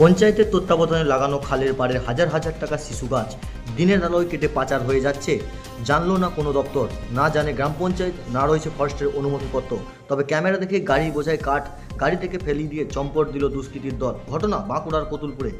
পঞ্চায়েতের তত্ত্বাবধানে লাগানো খালের পাড়ের হাজার হাজার টাকা শিশু গাছ দিনের আলোয় কেটে পাচার হয়ে যাচ্ছে। জানলো না কোনো দপ্তর, না জানে গ্রাম পঞ্চায়েত, না রয়েছে ফরেস্টের অনুমতিপত্র। তবে ক্যামেরা দেখে গাড়ি বোঝায় কাঠ, গাড়ি থেকে ফেলিয়ে দিয়ে চম্পট দিল দুষ্কৃতির দল। ঘটনা বাঁকুড়ার কতুলপুরে।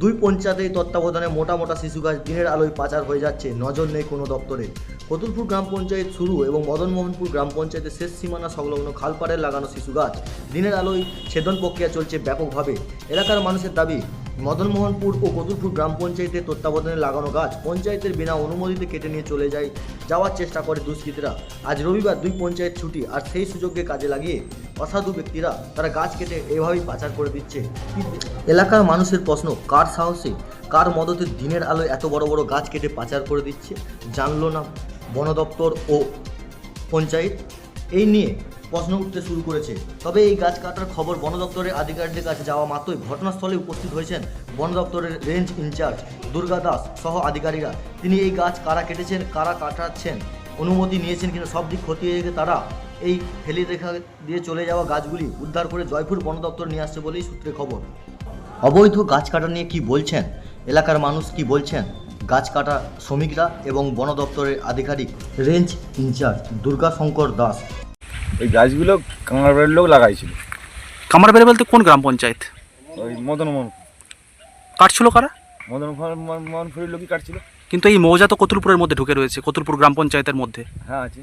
দুই পঞ্চায়েতের তত্ত্বাবধানে মোটা মোটা শিশু গাছ দিনের আলোয় পাচার হয়ে যাচ্ছে। নজর নেই কোনো দপ্তরে। কতুলপুর গ্রাম পঞ্চায়েত শুরু এবং মদনমোহনপুর গ্রাম পঞ্চায়েতের শেষ সীমানা সংলগ্ন খালপাড়ে লাগানো শিশু গাছ দিনের আলোয় ছেদন প্রক্রিয়া চলছে ব্যাপকভাবে। এলাকার মানুষের দাবি, মদনমোহনপুর ও কতুলপুর গ্রাম পঞ্চায়েতের তত্ত্বাবধানে লাগানো গাছ পঞ্চায়েতের বিনা অনুমতিতে কেটে নিয়ে চলে যায়, যাওয়ার চেষ্টা করে দুষ্কৃতীরা। আজ রবিবার দুই পঞ্চায়েত ছুটি, আর সেই সুযোগকে কাজে লাগিয়ে অসাধু ব্যক্তিরা তারা গাছ কেটে এভাবেই পাচার করে দিচ্ছে। এলাকার মানুষের প্রশ্ন, কার সাহসে? কার মদতে দিনের আলোয় এত বড় বড় গাছ কেটে পাচার করে দিচ্ছে? জানলো না বন দপ্তর ও পঞ্চায়েত। এই নিয়ে প্রশ্ন উঠতে শুরু করেছে। তবে এই গাছ কাটার খবর বন দপ্তরের আধিকারিকদের কাছে যাওয়া মাত্রই ঘটনাস্থলে উপস্থিত হয়েছেন বন দপ্তরের রেঞ্জ ইনচার্জ দুর্গা দাস সহ আধিকারিকরা। তিনি এই গাছ কারা কেটেছেন, কারা কাটাচ্ছেন, অনুমতি নিয়েছেন কিনা সব দিক খতিয়ে রেখে তারা এই ফেলে রেখা দিয়ে চলে যাওয়া গাছগুলি উদ্ধার করে জয়পুর বন দপ্তর নিয়ে আসছে বলেই সূত্রে খবর। অবৈধ গাছ কাটা নিয়ে কি বলছেন? এলাকার মানুষ কি বলছেন? গাছ কাটা শ্রমিকরা এবং বন দপ্তরের আধিকারিক রেঞ্জ ইনচার্জ দুর্গাশঙ্কর দাস। ওই গাছগুলো কাঁকড়াবাড়ির লোক লাগাইছিল। কামারবাড়ি বলতে কোন গ্রাম পঞ্চায়েত? ওই মদন মোহন। কাটছিল কারা? মদন মোহন- মোহনপুরের লোকই কাটছিল। কিন্তু এই মৌজা তো কতুলপুরের মধ্যে ঢুকে রয়েছে কতুলপুর গ্রাম পঞ্চায়েতের মধ্যে। হ্যাঁ আছে।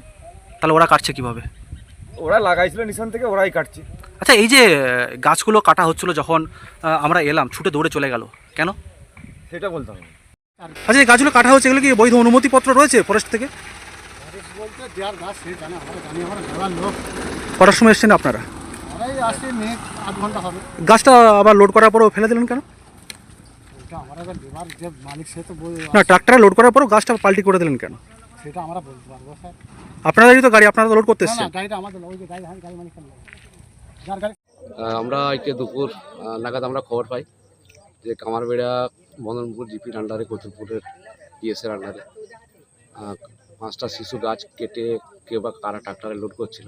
তাহলে ওরা কাটছে কীভাবে? ওরা লাগাইছিল নিশান থেকে ওরাই কাটছে। আচ্ছা এই যে গাছগুলো কাটা হচ্ছিল যখন আমরা এলাম ছুটে দৌড়ে চলে গেল কেন? সেটা বলতে হবে আচ্ছা এই গাছগুলো কাটা হচ্ছে এগুলো কি বৈধ অনুমতিপত্র রয়েছে ফরেস্ট থেকে? বলতে দেওয়ার গাছ সে জানে আমরা জানি আমরা দেওয়ার লোক। কটার সময় এসছেন আপনারা? গাছটা আবার লোড করার পরও ফেলে দিলেন কেন? না ট্রাক্টরে লোড করার পরও গাছটা পাল্টি করে দিলেন কেন? সেটা আমরা বলতে পারব স্যার। আপনাদেরই তো গাড়ি আপনারা তো লোড করতে না না এসছেন গাড়িটা আমাদের ওই যে গাড়ি গাড়ি মালিক যার গাড়ি আহ, আমরা আজকে দুপুর আহ, নাগাদ আমরা খবর পাই যে কামারবেড়া মদনপুর জিপির আন্ডারে কতুলপুরের পিএসের আন্ডারে আহ, পাঁচটা শিশু গাছ কেটে কে বা কারা ট্রাক্টরে লোড করছিল।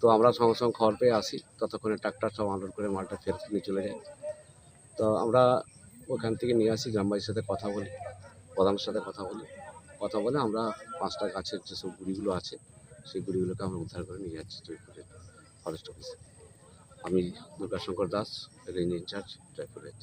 তো আমরা সঙ্গে সঙ্গে খবর পেয়ে আসি ততক্ষণে ট্রাক্টর সব আনলোড করে মালটা ফেরত নিয়ে চলে যায়। তো আমরা ওখান থেকে নিয়ে আসি গ্রামবাসীর সাথে কথা বলি প্রধানের সাথে কথা বলি। কথা বলে আমরা পাঁচটা গাছের যেসব গুড়িগুলো আছে, সেই গুড়িগুলোকে আমরা উদ্ধার করে নিয়ে যাচ্ছি জয়পুরের ফরেস্ট অফিসে আমি Durgashankar Das range incharge Jaipur range